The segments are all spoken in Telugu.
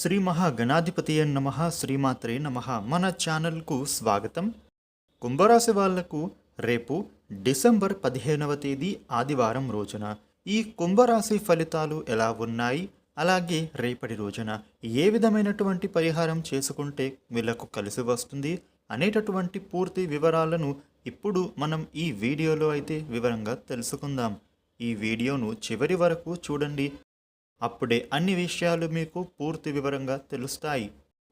శ్రీ మహాగణాధిపతి నమ శ్రీమాత్రే నమ. మన ఛానల్కు స్వాగతం. కుంభరాశి వాళ్ళకు రేపు డిసెంబర్ పదిహేనవ తేదీ ఆదివారం రోజున ఈ కుంభరాశి ఫలితాలు ఎలా ఉన్నాయి? అలాగే రేపటి రోజున ఏ విధమైనటువంటి పరిహారం చేసుకుంటే వీళ్ళకు కలిసి వస్తుంది అనేటటువంటి పూర్తి వివరాలను ఇప్పుడు మనం ఈ వీడియోలో అయితే వివరంగా తెలుసుకుందాం. ఈ వీడియోను చివరి వరకు చూడండి. అప్పుడే అన్ని విషయాలు మీకు పూర్తి వివరంగా తెలుస్తాయి.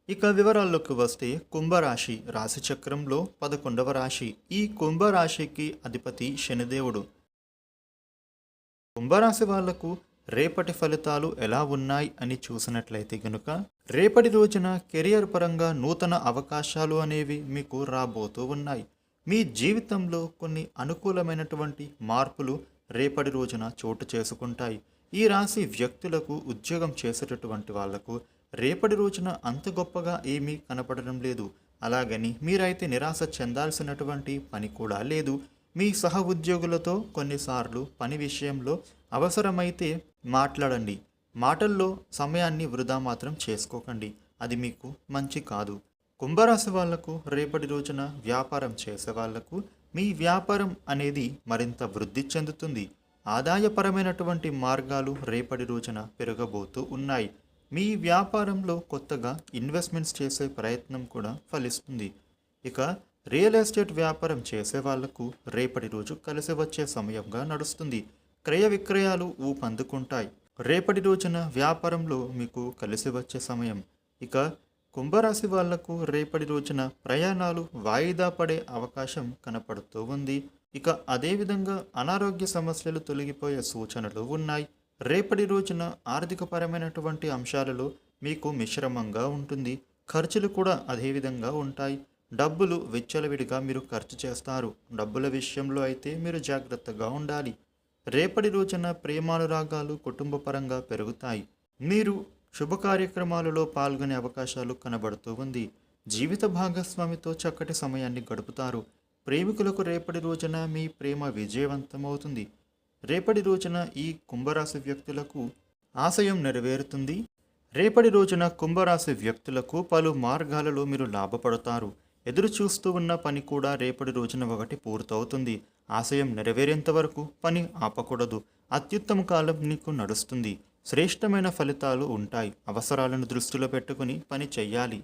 ఇక వివరాల్లోకి వస్తే కుంభరాశి రాశిచక్రంలో పదకొండవ రాశి. ఈ కుంభరాశికి అధిపతి శనిదేవుడు. కుంభరాశి వాళ్ళకు రేపటి ఫలితాలు ఎలా ఉన్నాయి అని చూసినట్లయితే గనుక రేపటి రోజున కెరియర్ పరంగా నూతన అవకాశాలు అనేవి మీకు రాబోతూ ఉన్నాయి. మీ జీవితంలో కొన్ని అనుకూలమైనటువంటి మార్పులు రేపటి రోజున చోటు చేసుకుంటాయి. ఈ రాశి వ్యక్తులకు ఉద్యోగం చేసేటటువంటి వాళ్ళకు రేపటి రోజున అంత గొప్పగా ఏమీ కనపడడం లేదు. అలాగని మీరైతే నిరాశ చెందాల్సినటువంటి పని కూడా లేదు. మీ సహ ఉద్యోగులతో కొన్నిసార్లు పని విషయంలో అవసరమైతే మాట్లాడండి. మాటల్లో సమయాన్ని వృధా మాత్రం చేసుకోకండి. అది మీకు మంచి కాదు. కుంభరాశి వాళ్ళకు రేపటి రోజున వ్యాపారం చేసే వాళ్ళకు మీ వ్యాపారం అనేది మరింత వృద్ధి చెందుతుంది. ఆదాయపరమైనటువంటి మార్గాలు రేపటి రోజున పెరగబోతూ ఉన్నాయి. మీ వ్యాపారంలో కొత్తగా ఇన్వెస్ట్మెంట్స్ చేసే ప్రయత్నం కూడా ఫలిస్తుంది. ఇక రియల్ ఎస్టేట్ వ్యాపారం చేసే వాళ్ళకు రేపటి రోజు కలిసి వచ్చే సమయంగా నడుస్తుంది. క్రయ విక్రయాలు ఊపందుకుంటాయి. రేపటి రోజున వ్యాపారంలో మీకు కలిసి వచ్చే సమయం. ఇక కుంభరాశి వాళ్ళకు రేపటి రోజున ప్రయాణాలు వాయిదా పడే అవకాశం కనపడుతూ ఉంది. ఇక అదేవిధంగా అనారోగ్య సమస్యలు తొలగిపోయే సూచనలు ఉన్నాయి. రేపటి రోజున ఆర్థికపరమైనటువంటి అంశాలలో మీకు మిశ్రమంగా ఉంటుంది. ఖర్చులు కూడా అదేవిధంగా ఉంటాయి. డబ్బులు విచ్చలవిడిగా మీరు ఖర్చు చేస్తారు. డబ్బుల విషయంలో అయితే మీరు జాగ్రత్తగా ఉండాలి. రేపటి రోజున ప్రేమానురాగాలు కుటుంబపరంగా పెరుగుతాయి. మీరు శుభ కార్యక్రమాలలో పాల్గొనే అవకాశాలు కనబడుతూ ఉంది. జీవిత భాగస్వామితో చక్కటి సమయాన్ని గడుపుతారు. ప్రేమికులకు రేపటి రోజున మీ ప్రేమ విజయవంతమవుతుంది. రేపటి రోజున ఈ కుంభరాశి వ్యక్తులకు ఆశయం నెరవేరుతుంది. రేపటి రోజున కుంభరాశి వ్యక్తులకు పలు మార్గాలలో మీరు లాభపడతారు. ఎదురు చూస్తూ ఉన్న పని కూడా రేపటి రోజున ఒకటి పూర్తవుతుంది. ఆశయం నెరవేరేంత వరకు పని ఆపకూడదు. అత్యుత్తమ కాలం నీకు నడుస్తుంది. శ్రేష్టమైన ఫలితాలు ఉంటాయి. అవసరాలను దృష్టిలో పెట్టుకుని పని చెయ్యాలి.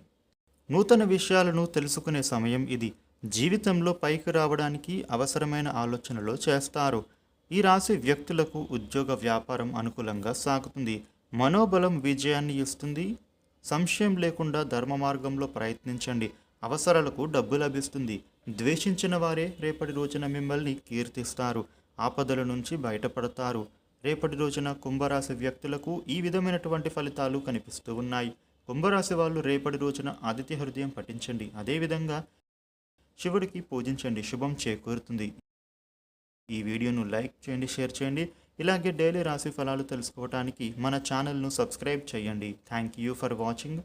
నూతన విషయాలను తెలుసుకునే సమయం ఇది. జీవితంలో పైకి రావడానికి అవసరమైన ఆలోచనలు చేస్తారు. ఈ రాశి వ్యక్తులకు ఉద్యోగ వ్యాపారం అనుకూలంగా సాగుతుంది. మనోబలం విజయాన్ని ఇస్తుంది. సంశయం లేకుండా ధర్మ మార్గంలో ప్రయత్నించండి. అవసరాలకు డబ్బు లభిస్తుంది. ద్వేషించిన వారే రేపటి రోజున మిమ్మల్ని కీర్తిస్తారు. ఆపదల నుంచి బయటపడతారు. రేపటి రోజున కుంభరాశి వ్యక్తులకు ఈ విధమైనటువంటి ఫలితాలు కనిపిస్తూ ఉన్నాయి. కుంభరాశి వాళ్ళు రేపటి రోజున ఆదిత్య హృదయం పఠించండి. అదేవిధంగా శివుడికి పూజించండి శుభం చేకూరుతుంది. ఈ వీడియోను లైక్ చేయండి షేర్ చేయండి. ఇలాగే డైలీ రాశి ఫలాలు తెలుసుకోవడానికి మన ఛానల్ను సబ్స్క్రైబ్ చేయండి. Thank you for watching.